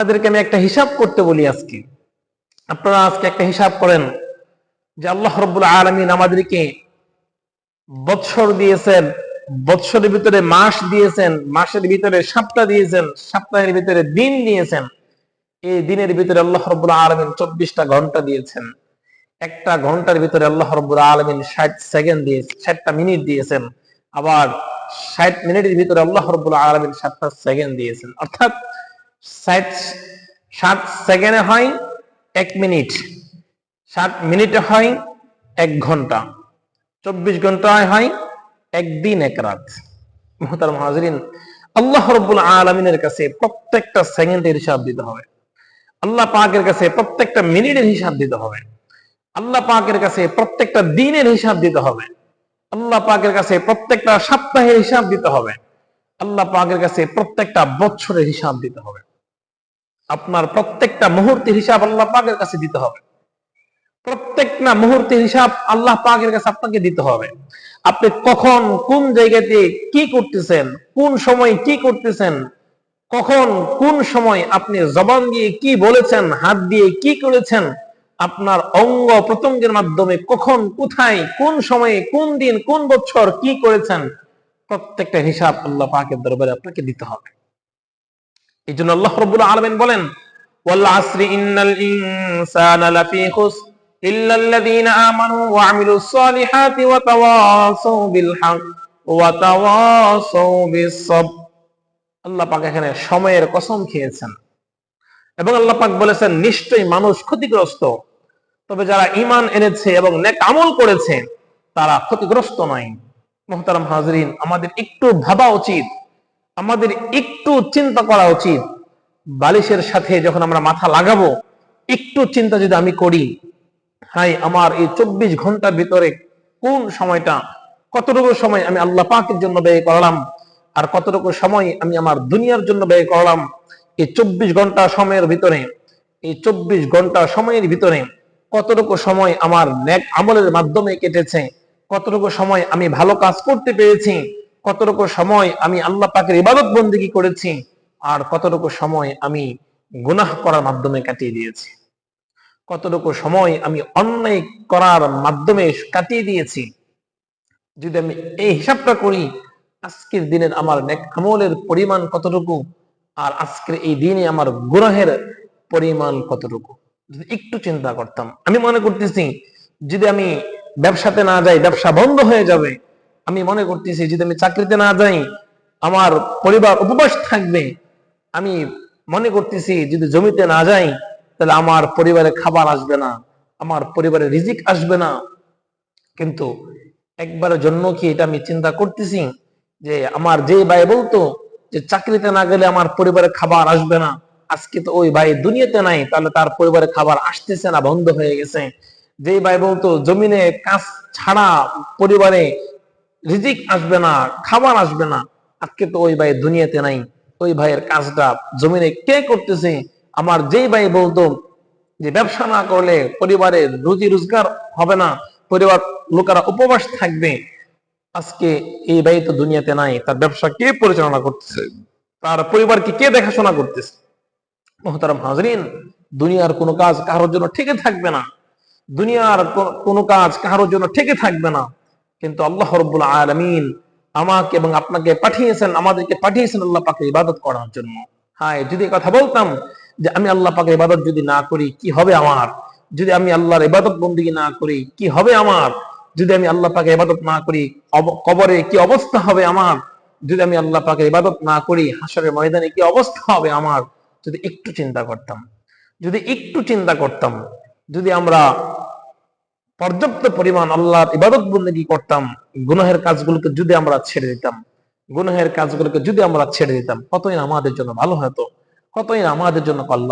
আপনাদেরকে আমি একটা হিসাব করতে বলি আজকে। আপনারা আজকে একটা হিসাব করেন যে আল্লাহ রব্বুল আলমিন আমাদেরকে বৎসর দিয়েছেন, বৎসরের ভিতরে মাস দিয়েছেন, মাসের ভিতরে সপ্তাহ দিয়েছেন, সপ্তাহের ভিতরে দিন দিয়েছেন। এই দিনের ভিতরে আল্লাহ রব্বুল আলমিন চব্বিশটা ঘণ্টা দিয়েছেন। একটা ঘণ্টার ভিতরে আল্লাহ রব্বুল আলমিন ষাট সেকেন্ড দিয়ে, ষাটটা মিনিট দিয়েছেন। আবার ষাট মিনিটের ভিতরে আল্লাহ রব্বুল আলমিন সাতটা সেকেন্ড দিয়েছেন। অর্থাৎ সাত সেকেন্ডে হয় এক মিনিট। ষাট মিনিটে হয় এক ঘণ্টা। চব্বিশ ঘন্টায় হয় একদিন এক রাত। মোহতার মহাজরিন আল্লাহ রব্বুল আলমিনের কাছে প্রত্যেকটা সেকেন্ডের হিসাব দিতে হবে। আল্লাহ পাকের কাছে প্রত্যেকটা মিনিটের হিসাব দিতে হবে। আল্লাহ পাকের কাছে প্রত্যেকটা দিনের হিসাব দিতে হবে। আল্লাহ পাকের কাছে প্রত্যেকটা সপ্তাহের হিসাব দিতে হবে। আল্লাহ পাকের কাছে প্রত্যেকটা বছরের হিসাব দিতে হবে। আপনার প্রত্যেকটা মুহূর্তের হিসাব আল্লাহ পাকের কাছে দিতে হবে। প্রত্যেকটা মুহূর্তের হিসাব আল্লাহ পাকের কাছে আপনাকে দিতে হবে। আপনি কখন কোন জায়গাতে কি করতেছেন, কোন সময় কি করতেছেন, কখন কোন সময় আপনি জবান দিয়ে কি বলেছেন, হাত দিয়ে কি করেছেন, আপনার অঙ্গ প্রত্যঙ্গের মাধ্যমে কখন, কোথায়, কোন সময়ে, কোন দিন, কোন বছর কি করেছেন, প্রত্যেকটা হিসাব আল্লাহ পাকের দরবারে আপনাকে দিতে হবে। এই জন্য আল্লাহ রব্বুল আলমিন বলেন ওয়াল আসরি ইন্নাল ইনসানা লাফি খুসর إلا الذين آمنوا وعملوا الصالحات وتواصوا بالحق وتواصوا بالصبر আল্লাহ পাক এখানে সময়ের কসম খেয়েছেন এবং আল্লাহ পাক বলেছেন নিশ্চয়ই মানুষ ক্ষতিগ্রস্ত তবে যারা ইমান এনেছে এবং নেক আমল করেছে তারা ক্ষতিগ্রস্ত নয় মোহতারাম হাজরিন আমাদের একটু ভাবা উচিত আমাদের একটু চিন্তা করা উচিত। বালিশের সাথে যখন আমরা মাথা লাগাবো, একটু চিন্তা যদি আমি করি হাই আমার এই চব্বিশ ঘণ্টার ভিতরে কোন সময়টা, কতটুকু সময় আমি আল্লাহ পাকের জন্য ব্যয় করলাম, আর কতটুকু সময় আমি আমার দুনিয়ার জন্য ব্যয় করলাম, এই চব্বিশ ঘণ্টা সময়ের ভিতরে, এই চব্বিশ ঘণ্টা সময়ের ভিতরে কতটুকু সময় আমার ন্যাক আমলের মাধ্যমে কেটেছে, কতটুকু সময় আমি ভালো কাজ করতে পেরেছি কতটুকু সময় আমি আল্লাহ পাকের ইবাদত বন্দিগি করেছি আর কতটুকু সময় আমি গুনাহ করার মাধ্যমে কাটিয়ে দিয়েছি? কতটুকু সময় আমি অন্যায় করার মাধ্যমে কাটিয়ে দিয়েছি? যদি আমি এই হিসাবটা করি, আজকের দিনের আমার আমলের পরিমাণ কতটুকু? আর আজকের এই দিনে আমার গুনাহের পরিমাণ কতটুকু? যদি একটু চিন্তা করতাম। আমি মনে করতেছি, যদি আমি ব্যবসাতে না যাই, ব্যবসা বন্ধ হয়ে যাবে আমি মনে করতেছি, যদি আমি চাকরিতে না যাই, আমার পরিবার উপবাস থাকবে। আমি মনে করতেছি, যদি জমিতে না যাই, তাহলে আমার পরিবারে খাবার আসবে না, আমার পরিবারে রিজিক আসবে না। কিন্তু একবারের জন্য কি এটা আমি চিন্তা করতেছি, যে আমার যে ভাই বলতো, যে চাকরিতে না গেলে আমার পরিবারে খাবার আসবে না, আজকে তো ওই ভাই দুনিয়াতে নাই, তাহলে তার পরিবারে খাবার আসতেছে না, বন্ধ হয়ে গেছে। যে ভাই বলতো, জমিনে কাজ ছাড়া পরিবারে রিজিক আসবে না, খাবার আসবে না। আজকে তো ওই ভাই দুনিয়াতে নাই, ওই ভাইয়ের কাজটা জমিনে কে করতেছে? আমার যেই ভাই বলতো যে ব্যবসা না করলে পরিবারের রুজি রোজগার হবে না, পরিবার লোকেরা উপবাস থাকবে। আজকে এই ভাই তো দুনিয়াতে নাই, তার ব্যবসা কে পরিচালনা করতেছে? তার পরিবারকে কে দেখাশোনা করতেছে? মোহতারাম হাজরিন, দুনিয়ার কোনো কাজ কারোর জন্য ঠেকে থাকবে না। দুনিয়ার কোনো কাজ কারোর জন্য ঠেকে থাকবে না। কিন্তু আল্লাহ রব্বুল আলমিন আমাকে এবং আপনাকে পাঠিয়েছেন, আমাদেরকে পাঠিয়েছেন আল্লাহ পাকে ইবাদত করার জন্য। হ্যাঁ যদি কথা বলতাম যে আমি আল্লাহ পাকে ইবাদত যদি না করি, কি হবে আমার? যদি আমি আল্লাহর ইবাদত বন্দিগি না করি, কি হবে আমার? যদি আমি আল্লাহ পাকে ইবাদত না করি কবরে কি অবস্থা হবে আমার? যদি আমি আল্লাহ পাকে ইবাদত না করি হাসরের ময়দানে কি অবস্থা হবে আমার? যদি একটু চিন্তা করতাম, যদি একটু চিন্তা করতাম, যদি আমরা পর্যাপ্ত পরিমাণ আল্লাহর ইবাদত বন্দী করতাম, গুনাহের কাজগুলোকে যদি আমরা ছেড়ে দিতাম, গুনাহের কাজগুলোকে যদি আমরা ছেড়ে দিতাম, কতই আমাদের জন্য ভালো হতো, কতই আমাদের জন্য কল্যাণ